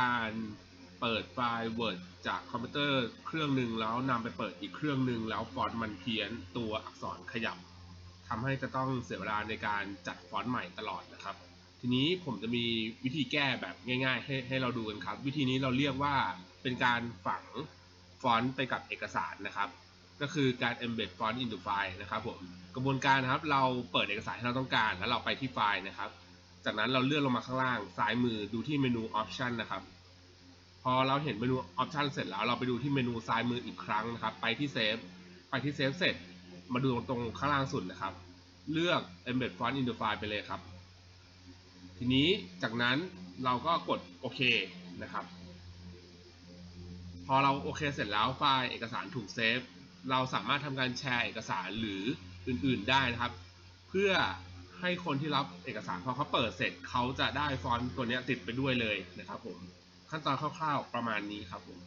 การเปิดไฟล์ Word จากคอมพิวเตอร์เครื่องหนึ่งแล้วนำไปเปิดอีกเครื่องหนึ่งแล้วฟอนต์มันเพี้ยนตัวอักษรขยับทำให้จะต้องเสียเวลาในการจัดฟอนต์ใหม่ตลอดนะครับ ทีนี้ผมจะมีวิธีแก้แบบง่าย ๆ ให้ให้เราดูกันครับ วิธีนี้เราเรียกว่าเป็นการฝังฟอนต์ไปกับเอกสารนะครับ ก็คือการ embed font into file นะครับผมกระบวนการนะครับเราเปิดเอกสารที่เราต้องการ แล้วเราไปที่ไฟล์นะครับ จากนั้นเราเลื่อนลงมาข้างล่างซ้ายมือดูที่เมนู option นะครับ พอเราเห็นเมนู option เสร็จแล้วเราไปดูที่เมนูซ้ายมืออีกครั้งนะครับ ไปที่ save ไปที่ save เสร็จ มาดูตรงข้างล่างสุดนะครับ เลือก embed font into file ไปเลยครับ ทีนี้จากนั้นเราก็กดโอเคนะครับ พอเราโอเคเสร็จแล้วไฟล์เอกสารถูกเซฟเราสามารถทำการแชร์เอกสารหรืออื่น ๆ ได้นะครับ เพื่อ ให้คนที่รับเอกสารพอเขาเปิดเสร็จเขาจะได้ฟอนต์ตัวนี้ติดไปด้วยเลยนะครับผมขั้นตอนคร่าวๆประมาณนี้ครับผม